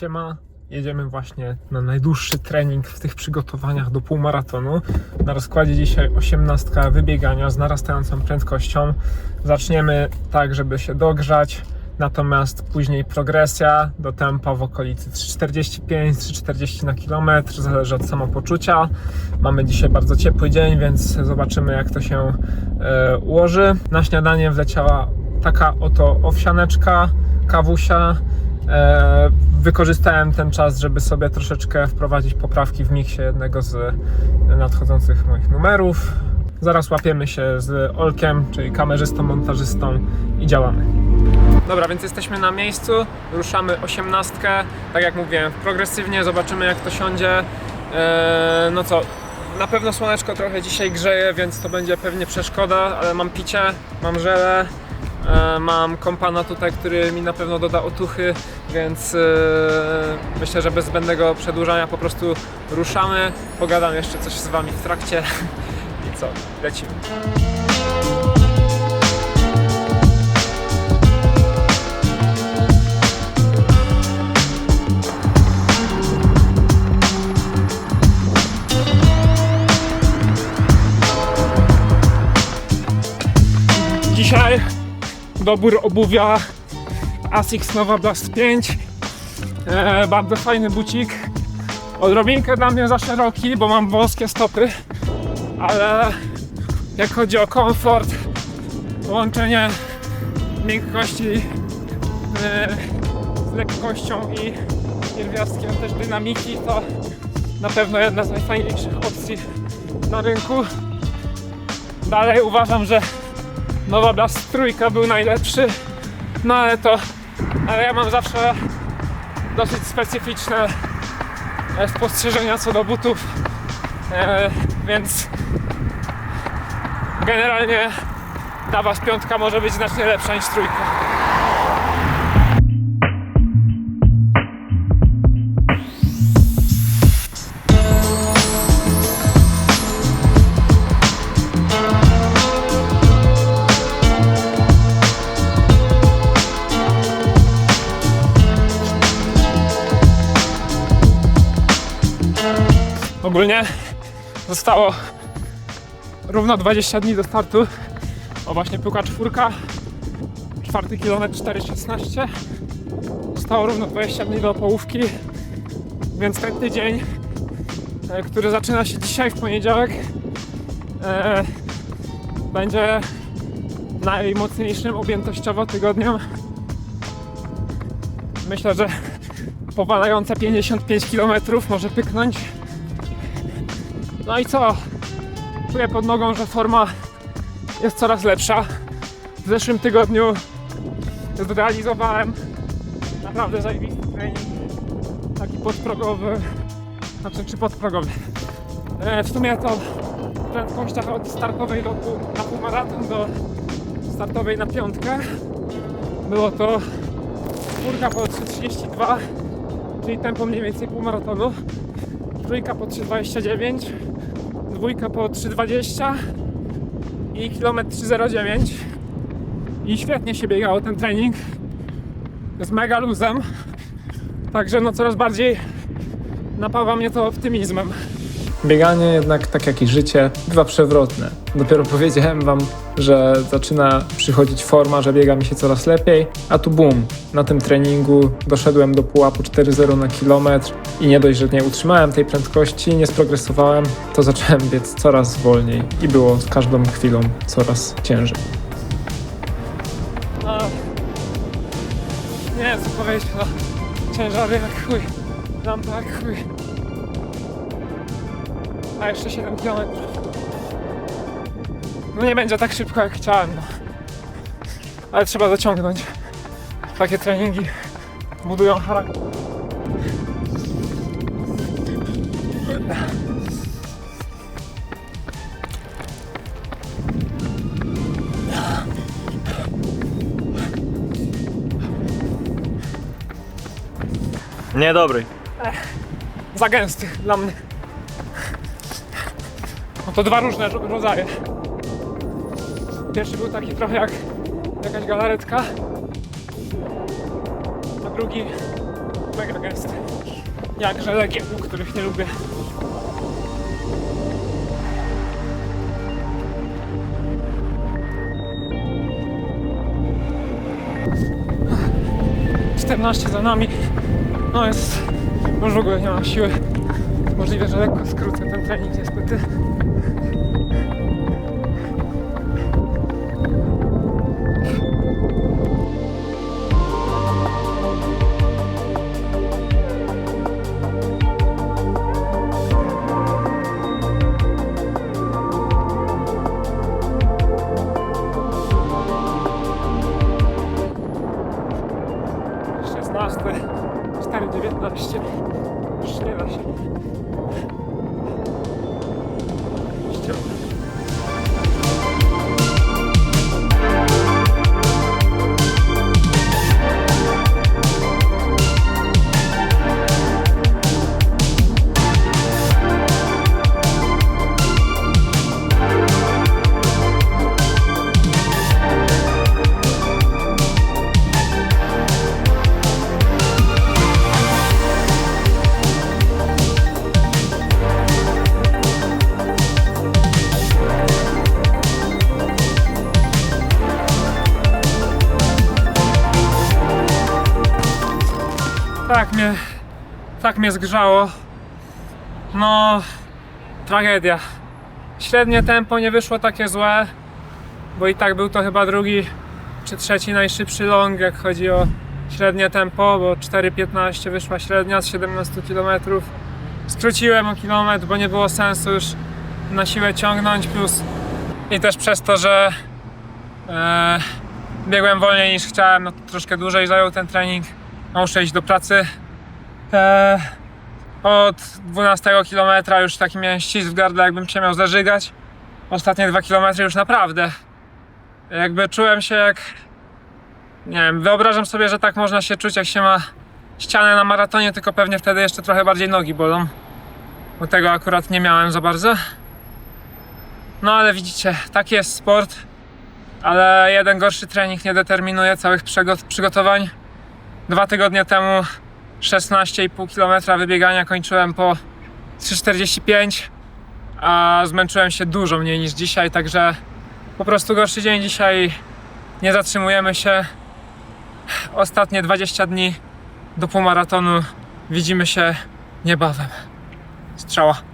Siema, jedziemy właśnie na najdłuższy trening w tych przygotowaniach do półmaratonu. Na rozkładzie dzisiaj 18 wybiegania z narastającą prędkością. Zaczniemy tak, żeby się dogrzać, natomiast później progresja do tempa w okolicy 3,45-3,40 na kilometr, zależy od samopoczucia. Mamy dzisiaj bardzo ciepły dzień, więc zobaczymy jak to się e, ułoży. Na śniadanie wleciała taka oto owsianeczka, kawusia. E, wykorzystałem ten czas, żeby sobie troszeczkę wprowadzić poprawki w miksie jednego z nadchodzących moich numerów. Zaraz łapiemy się z Olkiem, czyli kamerzystą, montażystą i działamy. Dobra, więc jesteśmy na miejscu, ruszamy osiemnastkę, tak jak mówiłem, progresywnie, zobaczymy jak to siądzie. Eee, no co, na pewno słoneczko trochę dzisiaj grzeje, więc to będzie pewnie przeszkoda, ale mam picie, mam żelę, e, mam kompana tutaj, który mi na pewno doda otuchy, więc e, myślę, że bez zbędnego przedłużania po prostu ruszamy. Pogadam jeszcze coś z Wami w trakcie i co, lecimy. Dzisiaj dobór obuwia Asics Nova Blast 5. E, bardzo fajny bucik. Odrobinkę dla mnie za szeroki, bo mam wąskie stopy, ale jak chodzi o komfort, połączenie miękkości e, z lekkością i pierwiastkiem też dynamiki, to na pewno jedna z najfajniejszych opcji na rynku. Dalej uważam, że Nowa Blast trójka był najlepszy, no ale to, ale ja mam zawsze dosyć specyficzne e, spostrzeżenia co do butów, e, więc generalnie ta was piątka może być znacznie lepsza niż trójka. Ogólnie zostało równo 20 dni do startu. O właśnie pyłka czwórka, czwarty kilometr 4,16. Zostało równo 20 dni do połówki, więc ten tydzień, e, który zaczyna się dzisiaj w poniedziałek, e, będzie najmocniejszym objętościowo tygodniem. Myślę, że powalające 55 km może pyknąć. No i co? Czuję pod nogą, że forma jest coraz lepsza. W zeszłym tygodniu zrealizowałem naprawdę zajebisty trening. Taki podprogowy. Znaczy, czy podprogowy. E, w sumie to w prędkościach od startowej do na półmaraton do startowej na piątkę. Było to czwórka po 3.32, czyli tempo mniej więcej półmaratonu. Trójka po 3.29, dwójka po 3.20 i kilometr 3.09. I świetnie się biegało ten trening. Z mega luzem. Także no coraz bardziej napawa mnie to optymizmem. Bieganie jednak, tak jak i życie, bywa przewrotne. Dopiero powiedziałem wam, że zaczyna przychodzić forma, że biega mi się coraz lepiej, a tu bum, na tym treningu doszedłem do pułapu 4.0 na kilometr i nie dość, że nie utrzymałem tej prędkości, nie sprogresowałem, to zacząłem biec coraz wolniej i było z każdą chwilą coraz ciężej. No, nie wiem co powiedzieć, no, ciężary jak chuj, lampa jak chuj. A jeszcze 7 km. No nie będzie tak szybko jak chciałem, no. Ale trzeba zaciągnąć. Takie treningi budują charakter. Niedobry. Za gęsty dla mnie. No to dwa różne ro- rodzaje. Pierwszy był taki trochę jak jakaś galaretka, a drugi mega gęsty. Jakże legioł, których nie lubię. Czternaście za nami. No jest. Już w ogóle nie mam siły. Możliwe, że lekko skrócę ten trening niestety. Tak mnie, tak mnie zgrzało. No, tragedia. Średnie tempo nie wyszło takie złe, bo i tak był to chyba drugi czy trzeci najszybszy long, jak chodzi o średnie tempo, bo 4.15 wyszła średnia z 17 km. Skróciłem o kilometr, bo nie było sensu już na siłę ciągnąć, plus i też przez to, że e, biegłem wolniej niż chciałem, no to troszkę dłużej zajął ten trening. Muszę iść do pracy. Eee, od 12 km już taki miałem ścisk w gardle, jakbym się miał zażygać. Ostatnie 2 km już naprawdę. Jakby czułem się jak. Nie wiem, wyobrażam sobie, że tak można się czuć, jak się ma ścianę na maratonie, tylko pewnie wtedy jeszcze trochę bardziej nogi bolą. Bo tego akurat nie miałem za bardzo. No ale widzicie, taki jest sport. Ale jeden gorszy trening nie determinuje całych przygo- przygotowań. Dwa tygodnie temu 16,5 km wybiegania kończyłem po 3,45, a zmęczyłem się dużo mniej niż dzisiaj, także po prostu gorszy dzień dzisiaj. Nie zatrzymujemy się. Ostatnie 20 dni do półmaratonu. Widzimy się niebawem. Strzała.